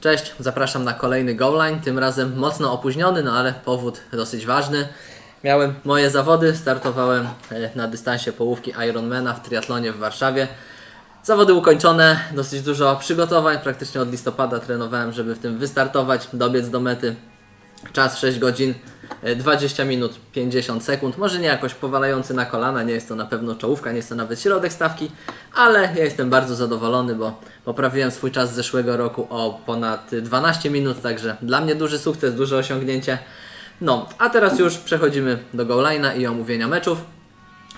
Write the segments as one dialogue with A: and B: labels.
A: Cześć, zapraszam na kolejny goal line, tym razem mocno opóźniony, no ale powód dosyć ważny. Miałem moje zawody, startowałem e, na dystansie połówki Ironmana w triatlonie w Warszawie. Zawody ukończone, dosyć dużo przygotowań, praktycznie od listopada trenowałem, żeby w tym wystartować, dobiec do mety. Czas 6 godzin, e, 20 minut 50 sekund. Może nie jakoś powalający na kolana, nie jest to na pewno czołówka, nie jest to nawet środek stawki, ale ja jestem bardzo zadowolony, bo poprawiłem swój czas z zeszłego roku o ponad 12 minut, także dla mnie duży sukces, duże osiągnięcie. No, a teraz już przechodzimy do goal line'a i omówienia meczów.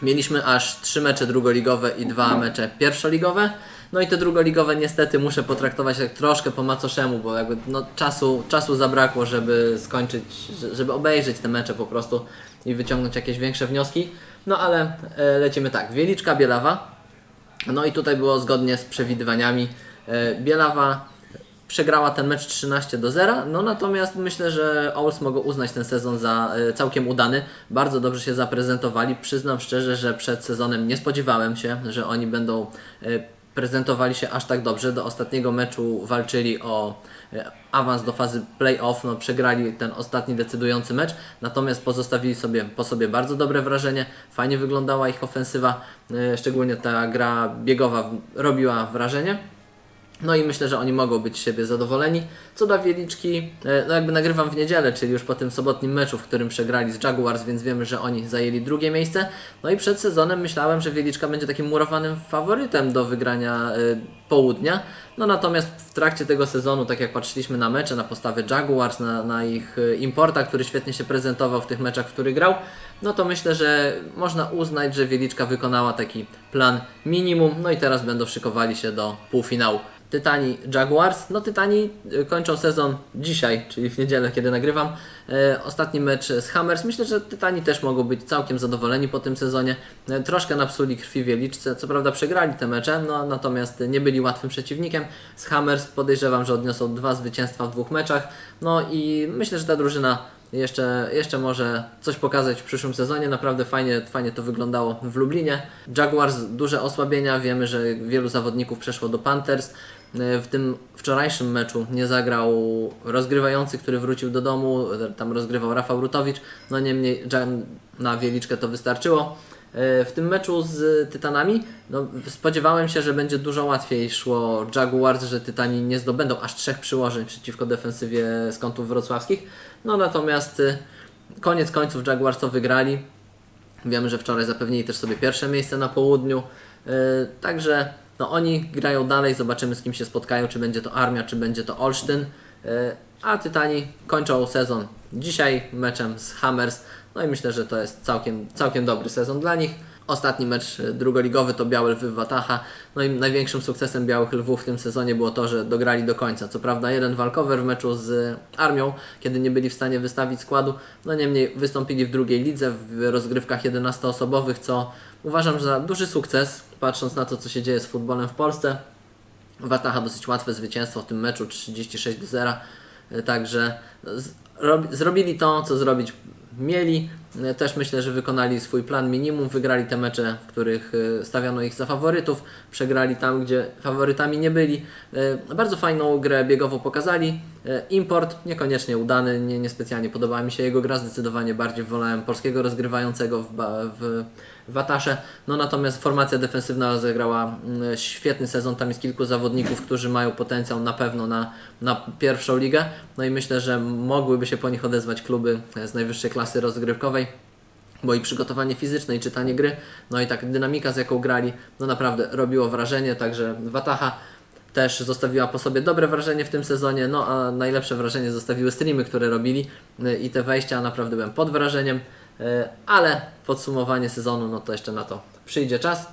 A: Mieliśmy aż trzy mecze drugoligowe i dwa mecze pierwszoligowe. No i te drugoligowe niestety muszę potraktować tak troszkę po macoszemu, bo jakby no, czasu, czasu zabrakło, żeby skończyć, że- żeby obejrzeć te mecze po prostu i wyciągnąć jakieś większe wnioski. No ale e, lecimy tak. Wieliczka Bielawa. No i tutaj było zgodnie z przewidywaniami. E, Bielawa przegrała ten mecz 13 do 0, no natomiast myślę, że Owls mogą uznać ten sezon za e, całkiem udany. Bardzo dobrze się zaprezentowali. Przyznam szczerze, że przed sezonem nie spodziewałem się, że oni będą prezentowali się aż tak dobrze. Do ostatniego meczu walczyli o e, awans do fazy playoff, no przegrali ten ostatni decydujący mecz, natomiast pozostawili sobie po sobie bardzo dobre wrażenie. Fajnie wyglądała ich ofensywa, e, szczególnie ta gra biegowa robiła wrażenie. No i myślę, że oni mogą być z siebie zadowoleni. Co do Wieliczki, e, no jakby nagrywam w niedzielę, czyli już po tym sobotnim meczu, w którym przegrali z Jaguars, więc wiemy, że oni zajęli drugie miejsce. No i przed sezonem myślałem, że Wieliczka będzie takim murowanym faworytem do wygrania e, południa. No natomiast w trakcie tego sezonu, tak jak patrzyliśmy na mecze, na postawy Jaguars, na, na ich e, importa, który świetnie się prezentował w tych meczach, w których grał, no to myślę, że można uznać, że Wieliczka wykonała taki plan minimum, no i teraz będą szykowali się do półfinału. Tytani Jaguars. No Tytani y, kończą sezon dzisiaj, czyli w niedzielę, kiedy nagrywam. E, ostatni mecz z Hammers. Myślę, że Tytani też mogą być całkiem zadowoleni po tym sezonie. E, troszkę napsuli krwi Wieliczce. Co prawda przegrali te mecze, no natomiast nie byli łatwym przeciwnikiem. Z Hammers podejrzewam, że odniosą dwa zwycięstwa w dwóch meczach. No i myślę, że ta drużyna jeszcze, jeszcze może coś pokazać w przyszłym sezonie. Naprawdę fajnie, fajnie to wyglądało w Lublinie. Jaguars duże osłabienia. Wiemy, że wielu zawodników przeszło do Panthers. E, W tym wczorajszym meczu nie zagrał rozgrywający, który wrócił do domu. e, Tam rozgrywał Rafał Rutowicz. No niemniej na Wieliczkę to wystarczyło. E, W tym meczu z Tytanami no, spodziewałem się, że będzie dużo łatwiej szło Jaguars, że Tytani nie zdobędą aż trzech przyłożeń przeciwko defensywie z kątów wrocławskich. No natomiast koniec końców Jaguars to wygrali. Wiemy, że wczoraj zapewnili też sobie pierwsze miejsce na południu. Także no, oni grają dalej, zobaczymy z kim się spotkają, czy będzie to Armia, czy będzie to Olsztyn. Yy, a Tytani kończą sezon dzisiaj meczem z Hammers. No i myślę, że to jest całkiem, całkiem dobry sezon dla nich. Ostatni mecz y, drugoligowy to Białe Lwy Wataha. No i największym sukcesem Białych Lwów w tym sezonie było to, że dograli do końca. Co prawda jeden walkover w meczu z Armią, kiedy nie byli w stanie wystawić składu. No niemniej wystąpili w drugiej lidze w rozgrywkach 11-osobowych, co uważam za duży sukces, patrząc na to, co się dzieje z futbolem w Polsce. Wataha dosyć łatwe zwycięstwo w tym meczu 36 do 0. Y, Także zrobili to, co zrobić mieli. Y, Też myślę, że wykonali swój plan minimum. Wygrali te mecze, w których y, stawiano ich za faworytów. Przegrali tam, gdzie faworytami nie byli. Bardzo fajną grę biegową pokazali. Import niekoniecznie udany, nie, niespecjalnie podobała mi się jego gra. Zdecydowanie bardziej wolałem polskiego rozgrywającego w, w, w Atasze. No natomiast formacja defensywna zagrała mm, świetny sezon. Tam jest kilku zawodników, którzy mają potencjał na pewno na, na pierwszą ligę. No i myślę, że mogłyby się po nich odezwać kluby e, z najwyższej klasy rozgrywkowej. Bo i przygotowanie fizyczne, i czytanie gry, no i tak dynamika, z jaką grali, no naprawdę robiło wrażenie. Także Wataha też zostawiła po sobie dobre wrażenie w tym sezonie, no a najlepsze wrażenie zostawiły streamy, które robili y, i te wejścia naprawdę byłem pod wrażeniem, ale podsumowanie sezonu, no to jeszcze na to przyjdzie czas.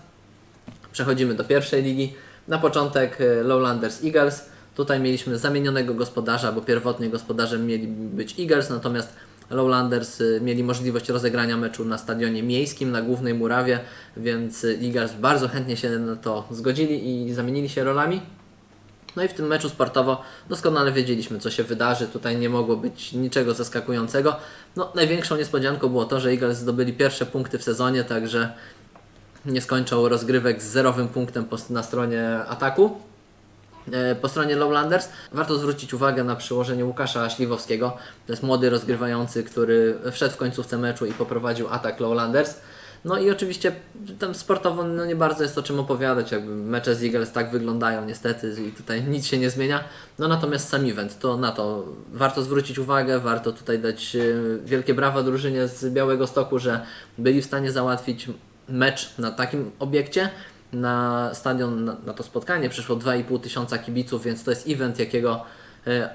A: Przechodzimy do pierwszej ligi. Na początek y, Lowlanders Eagles. Tutaj mieliśmy zamienionego gospodarza, bo pierwotnie gospodarzem mieli być Eagles, natomiast Lowlanders y, mieli możliwość rozegrania meczu na stadionie miejskim, na głównej murawie, więc Eagles bardzo chętnie się na to zgodzili i zamienili się rolami. No i w tym meczu sportowo doskonale wiedzieliśmy, co się wydarzy. Tutaj nie mogło być niczego zaskakującego. No, największą niespodzianką było to, że Eagles zdobyli pierwsze punkty w sezonie, także nie skończą rozgrywek z zerowym punktem na stronie ataku. E, Po stronie Lowlanders warto zwrócić uwagę na przyłożenie Łukasza Śliwowskiego. To jest młody rozgrywający, który wszedł w końcówce meczu i poprowadził atak Lowlanders. No i oczywiście tam sportowo no nie bardzo jest o czym opowiadać, jakby mecze z Eagles tak wyglądają niestety i tutaj nic się nie zmienia. No natomiast sam event, to na to warto zwrócić uwagę, warto tutaj dać e, wielkie brawa drużynie z Białego Stoku, że byli w stanie załatwić mecz na takim obiekcie. Na stadion, na, na to spotkanie przyszło 2,5 tysiąca kibiców, więc to jest event, jakiego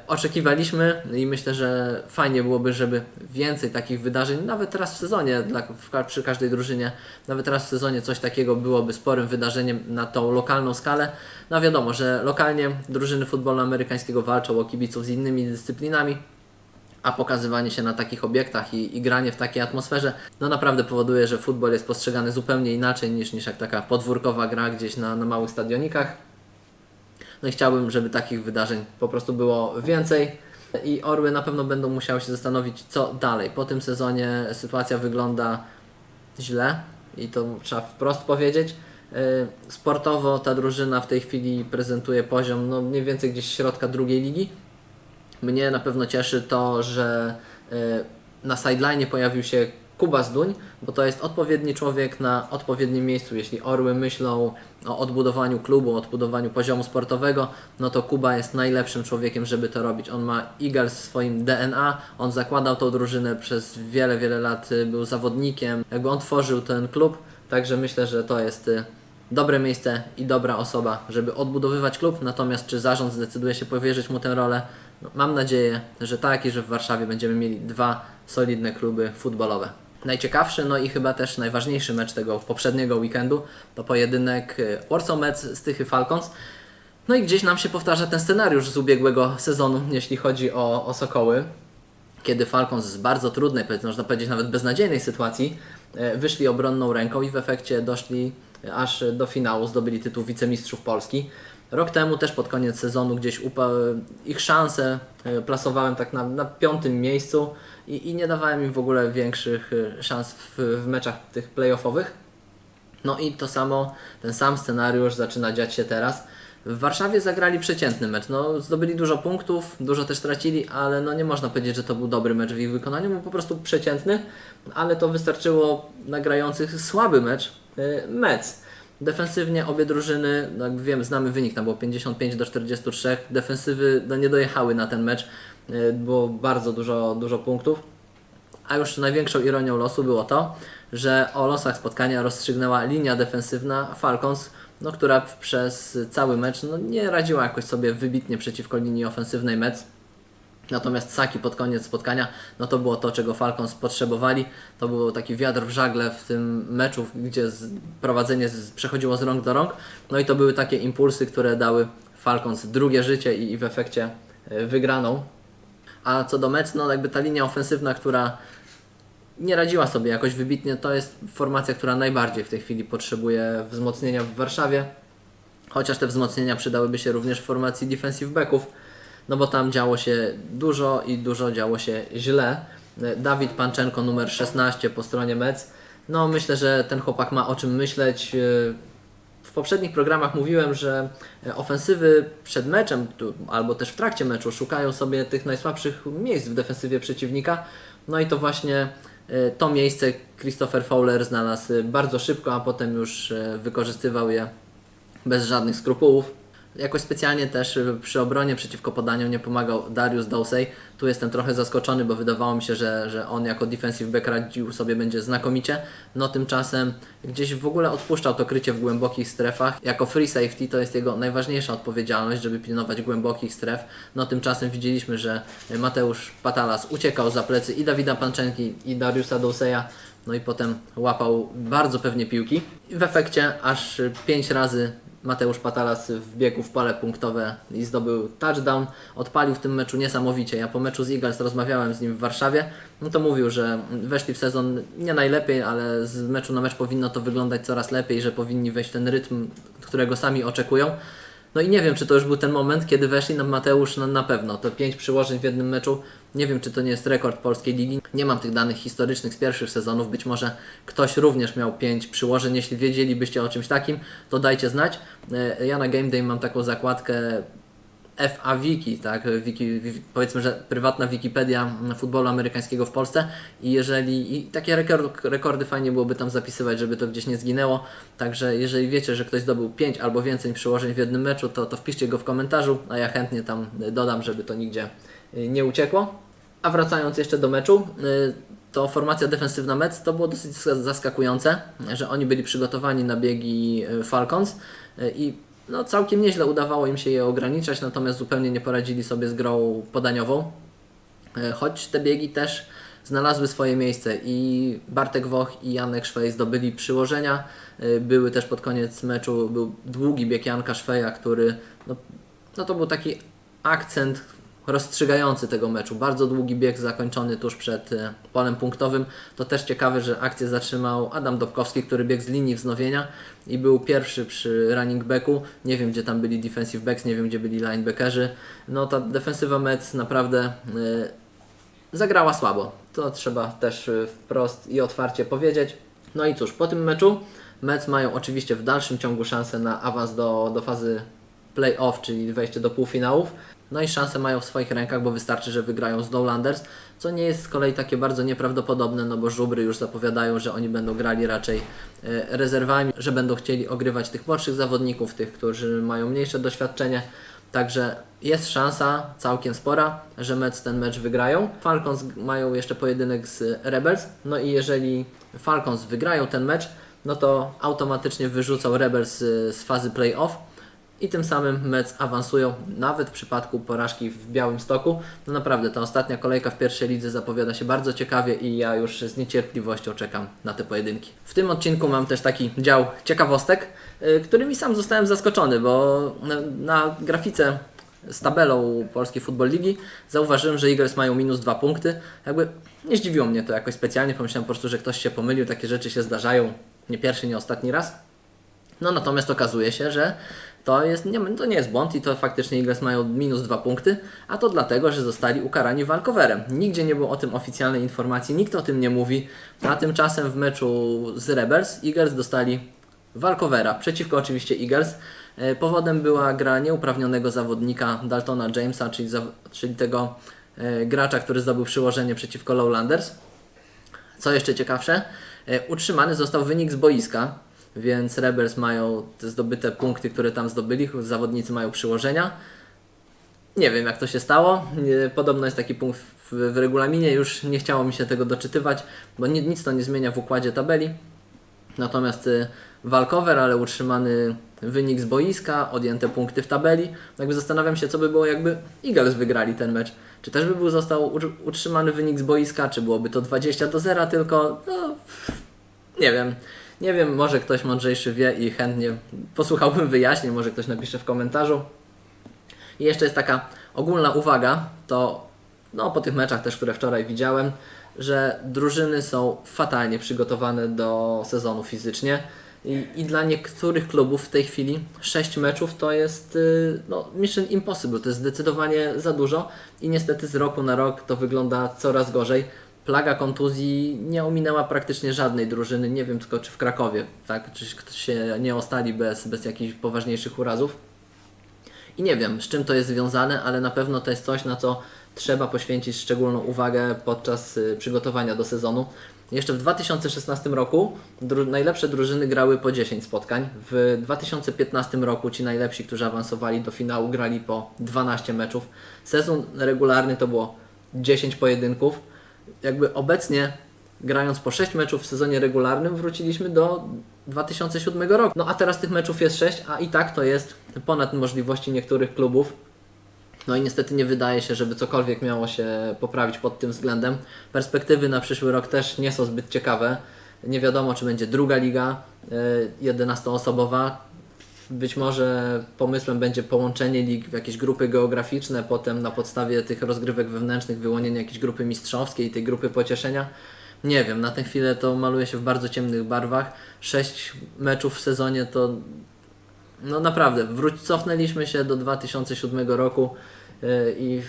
A: oczekiwaliśmy i myślę, że fajnie byłoby, żeby więcej takich wydarzeń, nawet teraz w sezonie, dla, w, przy każdej drużynie, nawet teraz w sezonie coś takiego byłoby sporym wydarzeniem na tą lokalną skalę. No wiadomo, że lokalnie drużyny futbolu amerykańskiego walczą o kibiców z innymi dyscyplinami, a pokazywanie się na takich obiektach i, i granie w takiej atmosferze, no naprawdę powoduje, że futbol jest postrzegany zupełnie inaczej niż, niż jak taka podwórkowa gra gdzieś na, na małych stadionikach. No i chciałbym, żeby takich wydarzeń po prostu było więcej. I Orły na pewno będą musiały się zastanowić, co dalej. Po tym sezonie sytuacja wygląda źle i to trzeba wprost powiedzieć. Yy, Sportowo ta drużyna w tej chwili prezentuje poziom no mniej więcej gdzieś środka drugiej ligi. Mnie na pewno cieszy to, że y, na sideline pojawił się Kuba Zduń, bo to jest odpowiedni człowiek na odpowiednim miejscu. Jeśli Orły myślą o odbudowaniu klubu, o odbudowaniu poziomu sportowego, no to Kuba jest najlepszym człowiekiem, żeby to robić. On ma Eagles w swoim DNA, on zakładał tą drużynę przez wiele, wiele lat, y, był zawodnikiem, jakby on tworzył ten klub, także myślę, że to jest y, dobre miejsce i dobra osoba, żeby odbudowywać klub, natomiast czy zarząd zdecyduje się powierzyć mu tę rolę, no, mam nadzieję, że tak i że w Warszawie będziemy mieli dwa solidne kluby futbolowe. Najciekawszy, no i chyba też najważniejszy mecz tego poprzedniego weekendu to pojedynek y, Warsaw Mets z Tychy Falcons. No i gdzieś nam się powtarza ten scenariusz z ubiegłego sezonu, jeśli chodzi o, o Sokoły kiedy Falcons z bardzo trudnej, można powiedzieć nawet beznadziejnej sytuacji, e, wyszli obronną ręką i w efekcie doszli aż do finału, zdobyli tytuł wicemistrzów Polski. Rok temu też pod koniec sezonu gdzieś ich szanse e, plasowałem tak na, na piątym miejscu i, i nie dawałem im w ogóle większych e, szans w, w meczach tych playoffowych. No i to samo, ten sam scenariusz zaczyna dziać się teraz. W Warszawie zagrali przeciętny mecz. No, zdobyli dużo punktów, dużo też tracili, ale no nie można powiedzieć, że to był dobry mecz w ich wykonaniu, był po prostu przeciętny, ale to wystarczyło nagrających słaby mecz yy, Mets. Defensywnie obie drużyny, no jak wiem, znamy wynik, tam było 55 do 43. Defensywy no, nie dojechały na ten mecz, yy, było bardzo dużo, dużo punktów. A już największą ironią losu było to, że o losach spotkania rozstrzygnęła linia defensywna Falcons, no, która przez cały mecz no, nie radziła jakoś sobie wybitnie przeciwko linii ofensywnej Mets. Natomiast Saki pod koniec spotkania, no to było to, czego Falcons potrzebowali. To był taki wiatr w żagle w tym meczu, gdzie prowadzenie przechodziło z rąk do rąk. No i to były takie impulsy, które dały Falcons drugie życie i, i w efekcie e, wygraną. A co do Mets, no jakby ta linia ofensywna, która nie radziła sobie jakoś wybitnie, to jest formacja, która najbardziej w tej chwili potrzebuje wzmocnienia w Warszawie. Chociaż te wzmocnienia przydałyby się również w formacji defensive backów, no bo tam działo się dużo i dużo działo się źle. Dawid Panczenko numer 16 po stronie Mets. No myślę, że ten chłopak ma o czym myśleć. W poprzednich programach mówiłem, że ofensywy przed meczem albo też w trakcie meczu szukają sobie tych najsłabszych miejsc w defensywie przeciwnika. No i to właśnie e, to miejsce Christopher Fowler znalazł e, bardzo szybko, a potem już e, wykorzystywał je bez żadnych skrupułów. Jakoś specjalnie też y, przy obronie przeciwko podaniom nie pomagał Darius Dowsey. Tu jestem trochę zaskoczony, bo wydawało mi się, że, że on jako defensive back radził sobie będzie znakomicie. No tymczasem gdzieś w ogóle odpuszczał to krycie w głębokich strefach. Jako free safety to jest jego najważniejsza odpowiedzialność, żeby pilnować głębokich stref. No tymczasem widzieliśmy, że Mateusz Patalas uciekał za plecy i Dawida Panczenki i Dariusa Dowseya. No i potem łapał bardzo pewnie piłki. I w efekcie aż 5 razy Mateusz Patalas wbiegł w pole punktowe i zdobył touchdown. Odpalił w tym meczu niesamowicie. Ja po meczu z Eagles rozmawiałem z nim w Warszawie. No to mówił, że weszli w sezon nie najlepiej, ale z meczu na mecz powinno to wyglądać coraz lepiej, że powinni wejść w ten rytm, którego sami oczekują. No i nie wiem, czy to już był ten moment, kiedy weszli na Mateusz na, na pewno. To pięć przyłożeń w jednym meczu. Nie wiem, czy to nie jest rekord polskiej ligi. Nie mam tych danych historycznych z pierwszych sezonów. Być może ktoś również miał pięć przyłożeń. Jeśli wiedzielibyście o czymś takim, to dajcie znać. E, Ja na Game Day mam taką zakładkę FA Wiki, tak? Wiki, wi- powiedzmy, że prywatna Wikipedia futbolu amerykańskiego w Polsce i jeżeli i takie rekord, rekordy fajnie byłoby tam zapisywać, żeby to gdzieś nie zginęło. Także jeżeli wiecie, że ktoś zdobył 5 albo więcej przyłożeń w jednym meczu, to, to wpiszcie go w komentarzu, a ja chętnie tam dodam, żeby to nigdzie y, nie uciekło. A wracając jeszcze do meczu, y, to formacja defensywna Mets to było dosyć zas- zaskakujące, że oni byli przygotowani na biegi y, Falcons i no, całkiem nieźle udawało im się je ograniczać, natomiast zupełnie nie poradzili sobie z grą podaniową. E, Choć te biegi też znalazły swoje miejsce i Bartek Woch i Janek Szwej zdobyli przyłożenia. E, Były też pod koniec meczu, był długi bieg Janka Szweja, który no, no to był taki akcent rozstrzygający tego meczu. Bardzo długi bieg zakończony tuż przed e, polem punktowym. To też ciekawe, że akcję zatrzymał Adam Dobkowski, który biegł z linii wznowienia i był pierwszy przy running backu. Nie wiem, gdzie tam byli defensive backs, nie wiem, gdzie byli linebackerzy. No ta defensywa Mets naprawdę e, zagrała słabo. To trzeba też y, wprost i otwarcie powiedzieć. No i cóż, po tym meczu Mets mają oczywiście w dalszym ciągu szansę na awans do, do fazy play-off, czyli wejście do półfinałów. No i szanse mają w swoich rękach, bo wystarczy, że wygrają z Lowlanders, co nie jest z kolei takie bardzo nieprawdopodobne, no bo żubry już zapowiadają, że oni będą grali raczej e, rezerwami, że będą chcieli ogrywać tych młodszych zawodników, tych, którzy mają mniejsze doświadczenie. Także jest szansa całkiem spora, że Mets ten mecz wygrają. Falcons mają jeszcze pojedynek z Rebels. No i jeżeli Falcons wygrają ten mecz, no to automatycznie wyrzucą Rebels y, z fazy playoff i tym samym Mets awansują nawet w przypadku porażki w Białym Stoku. No naprawdę, ta ostatnia kolejka w pierwszej lidze zapowiada się bardzo ciekawie i ja już z niecierpliwością czekam na te pojedynki. W tym odcinku mam też taki dział ciekawostek, y, którymi sam zostałem zaskoczony, bo na, grafice z tabelą Polskiej Football Ligi zauważyłem, że Eagles mają minus dwa punkty. Jakby nie zdziwiło mnie to jakoś specjalnie, pomyślałem po prostu, że ktoś się pomylił, takie rzeczy się zdarzają nie pierwszy, nie ostatni raz. No natomiast okazuje się, że to, jest, nie, to nie jest błąd i to faktycznie Eagles mają minus dwa punkty, a to dlatego, że zostali ukarani walkowerem. Nigdzie nie było o tym oficjalnej informacji, nikt o tym nie mówi, a tymczasem w meczu z Rebels Eagles dostali walkowera, przeciwko oczywiście Eagles. E, Powodem była gra nieuprawnionego zawodnika Daltona Jamesa, czyli, zaw- czyli tego e, gracza, który zdobył przyłożenie przeciwko Lowlanders. Co jeszcze ciekawsze, e, utrzymany został wynik z boiska, więc Rebels mają te zdobyte punkty, które tam zdobyli, zawodnicy mają przyłożenia. Nie wiem jak to się stało. Podobno jest taki punkt w, w regulaminie, już nie chciało mi się tego doczytywać, bo ni, nic to nie zmienia w układzie tabeli. Natomiast y, walkover, ale utrzymany wynik z boiska, odjęte punkty w tabeli. Jakby zastanawiam się, co by było, jakby Eagles wygrali ten mecz. Czy też by był został utrzymany wynik z boiska, czy byłoby to 20 do 0 tylko? No, nie wiem. Nie wiem, może ktoś mądrzejszy wie i chętnie posłuchałbym wyjaśnień, może ktoś napisze w komentarzu. I jeszcze jest taka ogólna uwaga, to no, po tych meczach też, które wczoraj widziałem, że drużyny są fatalnie przygotowane do sezonu fizycznie. I, I dla niektórych klubów w tej chwili 6 meczów to jest y, no, mission impossible, to jest zdecydowanie za dużo i niestety z roku na rok to wygląda coraz gorzej. Plaga kontuzji nie ominęła praktycznie żadnej drużyny, nie wiem tylko czy w Krakowie, tak? czy ktoś się nie ostali bez, bez jakichś poważniejszych urazów. I nie wiem, z czym to jest związane, ale na pewno to jest coś, na co trzeba poświęcić szczególną uwagę podczas y, przygotowania do sezonu. Jeszcze w 2016 roku dru- najlepsze drużyny grały po 10 spotkań. W 2015 roku ci najlepsi, którzy awansowali do finału, grali po 12 meczów. Sezon regularny to było 10 pojedynków. Jakby obecnie grając po 6 meczów w sezonie regularnym wróciliśmy do 2007 roku. No a teraz tych meczów jest 6, a i tak to jest ponad możliwości niektórych klubów. No i niestety nie wydaje się, żeby cokolwiek miało się poprawić pod tym względem. Perspektywy na przyszły rok też nie są zbyt ciekawe. Nie wiadomo, czy będzie druga liga y, 11-osobowa. Być może pomysłem będzie połączenie lig w jakieś grupy geograficzne, potem na podstawie tych rozgrywek wewnętrznych wyłonienie jakiejś grupy mistrzowskiej, tej grupy pocieszenia. Nie wiem, na tę chwilę to maluje się w bardzo ciemnych barwach. Sześć meczów w sezonie to no naprawdę, wróć, cofnęliśmy się do 2007 roku yy, i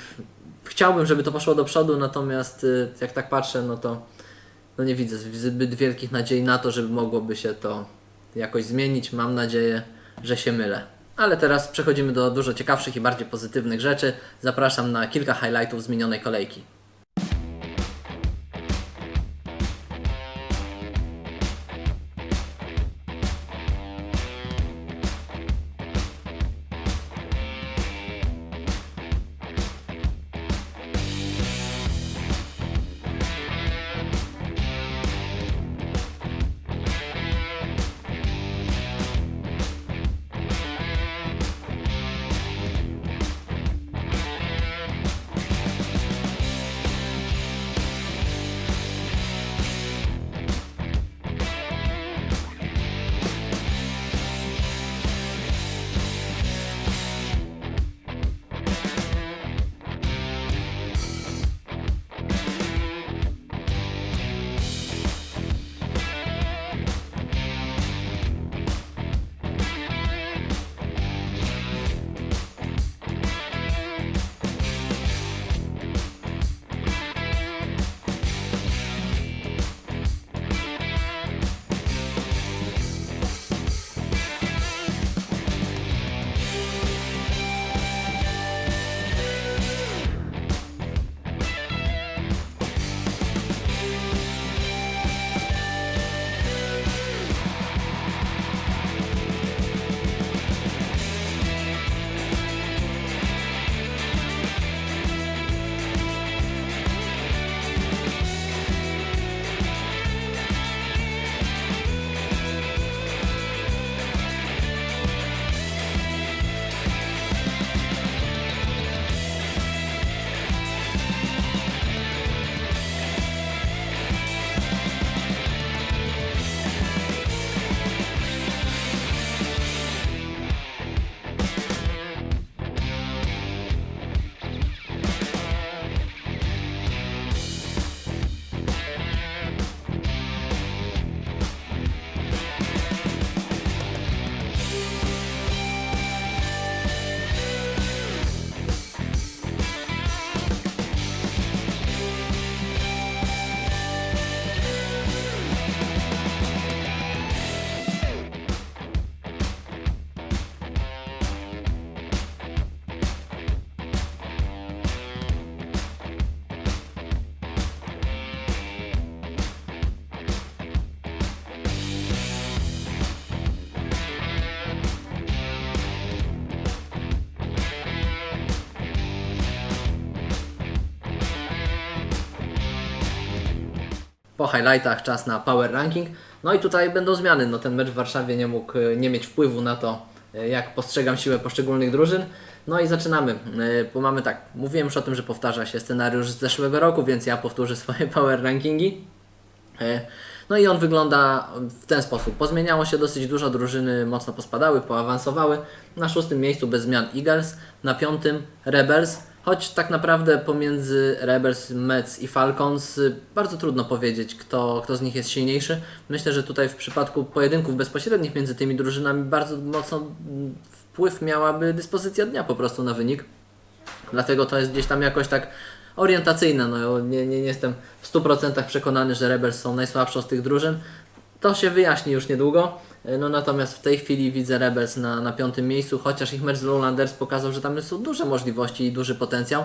A: chciałbym, żeby to poszło do przodu, natomiast yy, jak tak patrzę, no to no nie widzę zbyt wielkich nadziei na to, żeby mogłoby się to jakoś zmienić. Mam nadzieję, że się mylę. Ale teraz przechodzimy do dużo ciekawszych i bardziej pozytywnych rzeczy. Zapraszam na kilka highlightów z minionej kolejki. Highlightach czas na power ranking. No i tutaj będą zmiany. No ten mecz w Warszawie nie mógł e, nie mieć wpływu na to, e, jak postrzegam siłę poszczególnych drużyn. No i zaczynamy, E, bo mamy tak, mówiłem już o tym, że powtarza się scenariusz z zeszłego roku, więc ja powtórzę swoje power rankingi. No i on wygląda w ten sposób. Pozmieniało się dosyć dużo, drużyny mocno pospadały, poawansowały. Na szóstym miejscu bez zmian Eagles, na piątym Rebels, choć tak naprawdę pomiędzy Rebels, Mets i Falcons y, bardzo trudno powiedzieć, kto, kto z nich jest silniejszy. Myślę, że tutaj w przypadku pojedynków bezpośrednich między tymi drużynami bardzo mocno mm, wpływ miałaby dyspozycja dnia po prostu na wynik. Dlatego to jest gdzieś tam jakoś tak orientacyjne. No, nie, nie, nie jestem w 100% przekonany, że Rebels są najsłabszą z tych drużyn. To się wyjaśni już niedługo. No natomiast w tej chwili widzę Rebels na, na piątym miejscu, chociaż ich mecz z Lowlanders pokazał, że tam są duże możliwości i duży potencjał.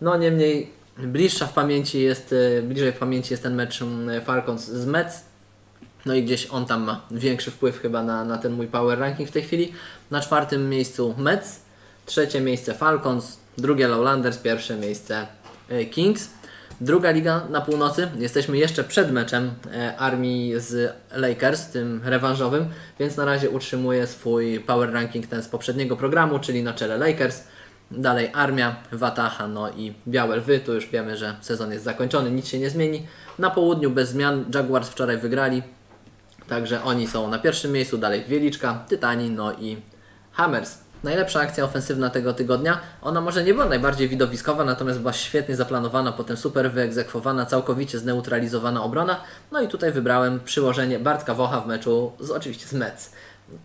A: No niemniej bliższa w pamięci jest, e, bliżej w pamięci jest ten mecz mm, Falcons z Mets. No i gdzieś on tam ma większy wpływ chyba na, na ten mój power ranking w tej chwili. Na czwartym miejscu Mets, trzecie miejsce Falcons, drugie Lowlanders, pierwsze miejsce e, Kings. Druga liga na północy. Jesteśmy jeszcze przed meczem e, Armii z Lakers, tym rewanżowym, więc na razie utrzymuję swój power ranking ten z poprzedniego programu, czyli na czele Lakers. Dalej Armia, Wataha, no i Białe Lwy. Tu już wiemy, że sezon jest zakończony, nic się nie zmieni. Na południu bez zmian Jaguars wczoraj wygrali, Także oni są na pierwszym miejscu, dalej Wieliczka, Tytani, no i Hammers. Najlepsza akcja ofensywna tego tygodnia, ona może nie była najbardziej widowiskowa, natomiast była świetnie zaplanowana, potem super wyegzekwowana, całkowicie zneutralizowana obrona. No i tutaj wybrałem przyłożenie Bartka Wocha w meczu z oczywiście z Mets.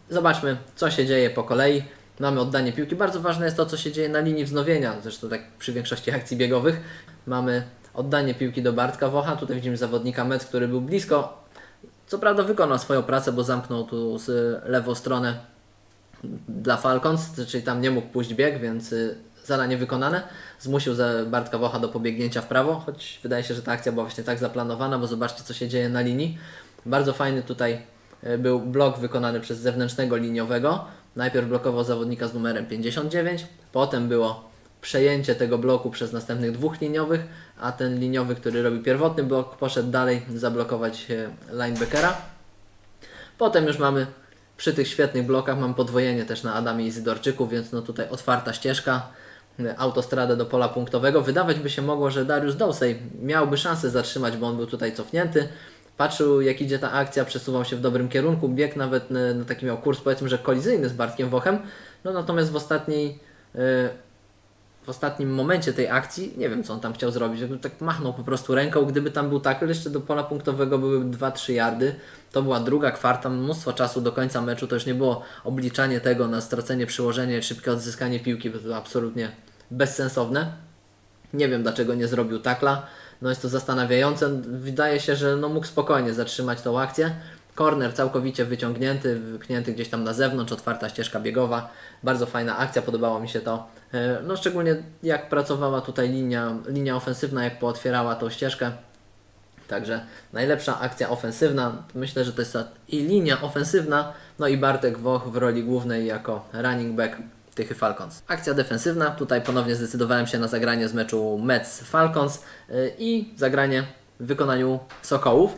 A: Zobaczmy, co się dzieje po kolei. Mamy oddanie piłki. Bardzo ważne jest to, co się dzieje na linii wznowienia, zresztą tak przy większości akcji biegowych. Mamy oddanie piłki do Bartka Wocha. Tutaj widzimy zawodnika Mets, który był blisko co prawda wykonał swoją pracę, bo zamknął tu z lewą stronę dla Falcons, czyli tam nie mógł pójść bieg, więc y, zadanie wykonane. Zmusił Bartka Wocha do pobiegnięcia w prawo, choć wydaje się, że ta akcja była właśnie tak zaplanowana, bo zobaczcie co się dzieje na linii. Bardzo fajny tutaj y, był blok wykonany przez zewnętrznego liniowego. Najpierw blokował zawodnika z numerem 59, potem było przejęcie tego bloku przez następnych dwóch liniowych, a ten liniowy, który robił pierwotny blok, poszedł dalej zablokować e, linebackera. Potem już mamy przy tych świetnych blokach, mam podwojenie też na Adamie Izydorczyku, więc no tutaj otwarta ścieżka, e, autostradę do pola punktowego. Wydawać by się mogło, że Dariusz Dowsej miałby szansę zatrzymać, bo on był tutaj cofnięty. Patrzył jak idzie ta akcja, przesuwał się w dobrym kierunku, bieg nawet na, na taki miał kurs powiedzmy, że kolizyjny z Bartkiem Wochem. No natomiast w ostatniej e, w ostatnim momencie tej akcji, nie wiem co on tam chciał zrobić, jakby tak machnął po prostu ręką, gdyby tam był tackle, jeszcze do pola punktowego były 2-3 yardy, to była druga kwarta, mnóstwo czasu do końca meczu, to już nie było obliczanie tego na stracenie przyłożenia, szybkie odzyskanie piłki, bo to było absolutnie bezsensowne. Nie wiem dlaczego nie zrobił takla, no jest to zastanawiające, wydaje się, że no mógł spokojnie zatrzymać tą akcję, Corner całkowicie wyciągnięty, wypchnięty gdzieś tam na zewnątrz, otwarta ścieżka biegowa. Bardzo fajna akcja, podobało mi się to. E, No szczególnie jak pracowała tutaj linia, linia ofensywna, jak pootwierała tą ścieżkę. Także najlepsza akcja ofensywna. Myślę, że to jest ta i linia ofensywna, no i Bartek Woch w roli głównej jako running back Tychy Falcons. Akcja defensywna. Tutaj ponownie zdecydowałem się na zagranie z meczu Mets Falcons y, i zagranie w wykonaniu Sokołów.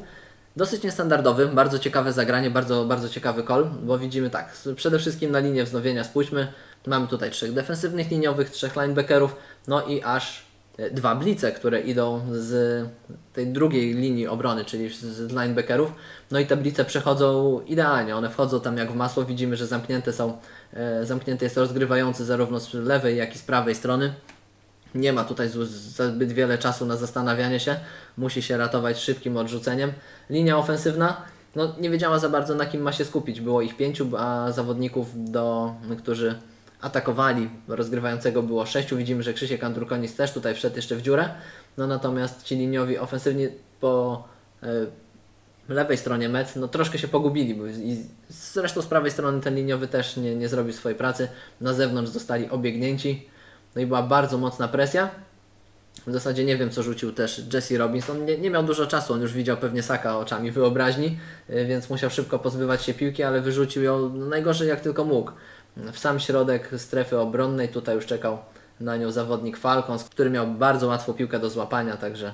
A: Dosyć niestandardowy, bardzo ciekawe zagranie, bardzo, bardzo ciekawy call, bo widzimy tak, przede wszystkim na linię wznowienia spójrzmy, mamy tutaj trzech defensywnych liniowych, trzech linebackerów, no i aż e, dwa blice, które idą z tej drugiej linii obrony, czyli z- z linebackerów, no i te blice przechodzą idealnie, one wchodzą tam jak w masło, widzimy, że zamknięte są, e, zamknięty jest rozgrywający zarówno z lewej, jak i z prawej strony, nie ma tutaj zbyt wiele czasu na zastanawianie się. Musi się ratować szybkim odrzuceniem. Linia ofensywna no, nie wiedziała za bardzo na kim ma się skupić. Było ich pięciu, a zawodników, do, którzy atakowali rozgrywającego było sześciu. Widzimy, że Krzysiek Andrukonis też tutaj wszedł jeszcze w dziurę. No natomiast ci liniowi ofensywni po e, lewej stronie Mets no troszkę się pogubili. Bo i zresztą z prawej strony ten liniowy też nie, nie zrobił swojej pracy. Na zewnątrz zostali obiegnięci. No i była bardzo mocna presja. W zasadzie nie wiem, co rzucił też Jesse Robinson. Nie, nie miał dużo czasu, on już widział pewnie Saka oczami wyobraźni, y, więc musiał szybko pozbywać się piłki, ale wyrzucił ją no, najgorzej jak tylko mógł. W sam środek strefy obronnej, tutaj już czekał na nią zawodnik Falcons, który miał bardzo łatwą piłkę do złapania, także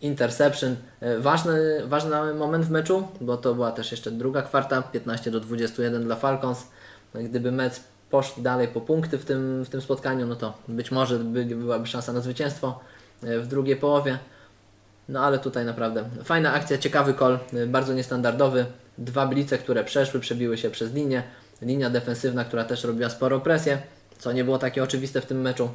A: interception. Y, Ważny, ważny moment w meczu, bo to była też jeszcze druga kwarta, 15 do 21 dla Falcons. Gdyby Mets poszli dalej po punkty w tym, w tym spotkaniu, no to być może by, byłaby szansa na zwycięstwo e, w drugiej połowie. No ale tutaj naprawdę fajna akcja, ciekawy kol, e, bardzo niestandardowy. Dwa blice, które przeszły, przebiły się przez linię. Linia defensywna, która też robiła sporo presję, co nie było takie oczywiste w tym meczu.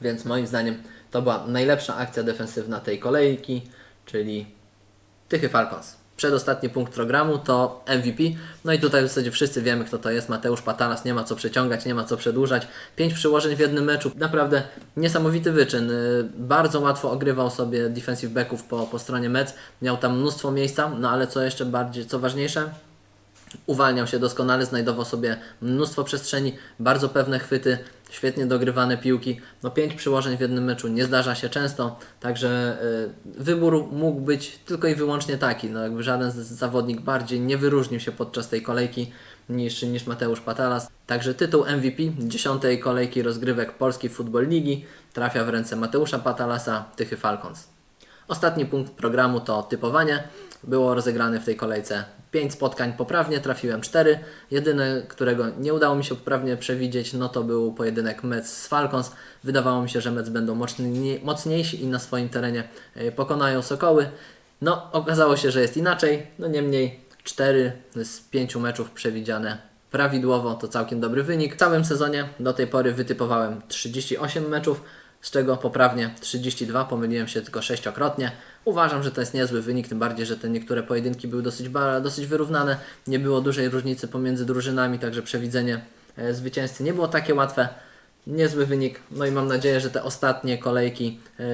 A: Więc moim zdaniem to była najlepsza akcja defensywna tej kolejki, czyli Tychy Falcons. Przedostatni punkt programu to MVP. No i tutaj w zasadzie wszyscy wiemy, kto to jest. Mateusz Patalas, nie ma co przeciągać, nie ma co przedłużać. Pięć przyłożeń w jednym meczu. Naprawdę niesamowity wyczyn. Y, Bardzo łatwo ogrywał sobie defensive backów po, po stronie Mets. Miał tam mnóstwo miejsca, no ale co jeszcze bardziej, co ważniejsze, uwalniał się doskonale, znajdował sobie mnóstwo przestrzeni, bardzo pewne chwyty, świetnie dogrywane piłki. No pięć przyłożeń w jednym meczu nie zdarza się często, także y, wybór mógł być tylko i wyłącznie taki. No jakby żaden zawodnik bardziej nie wyróżnił się podczas tej kolejki niż, niż Mateusz Patalas. Także tytuł MVP dziesiątej kolejki rozgrywek Polskiej Football Ligi trafia w ręce Mateusza Patalasa, Tychy Falcons. Ostatni punkt programu to typowanie. Było rozegrane w tej kolejce 5 spotkań poprawnie, trafiłem 4. Jedyne, którego nie udało mi się poprawnie przewidzieć, no to był pojedynek Mets z Falcons. Wydawało mi się, że Mets będą mocni, mocniejsi i na swoim terenie e, pokonają Sokoły. No, okazało się, że jest inaczej. No niemniej 4 z 5 meczów przewidziane prawidłowo, to całkiem dobry wynik. W całym sezonie do tej pory wytypowałem 38 meczów, z czego poprawnie 32, pomyliłem się tylko sześciokrotnie. Uważam, że to jest niezły wynik, tym bardziej, że te niektóre pojedynki były dosyć, dosyć wyrównane, nie było dużej różnicy pomiędzy drużynami, także przewidzenie e, zwycięzcy nie było takie łatwe. niezły wynik. No i mam nadzieję, że te ostatnie kolejki e,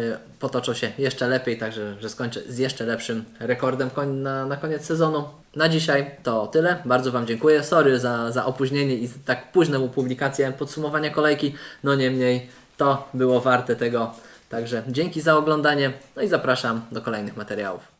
A: potoczą się jeszcze lepiej, także że skończę z jeszcze lepszym rekordem na, na koniec sezonu. Na dzisiaj to tyle. Bardzo Wam dziękuję. Sorry za, za opóźnienie i tak późną publikację podsumowania kolejki. No niemniej to było warte tego. Także dzięki za oglądanie. No i zapraszam do kolejnych materiałów.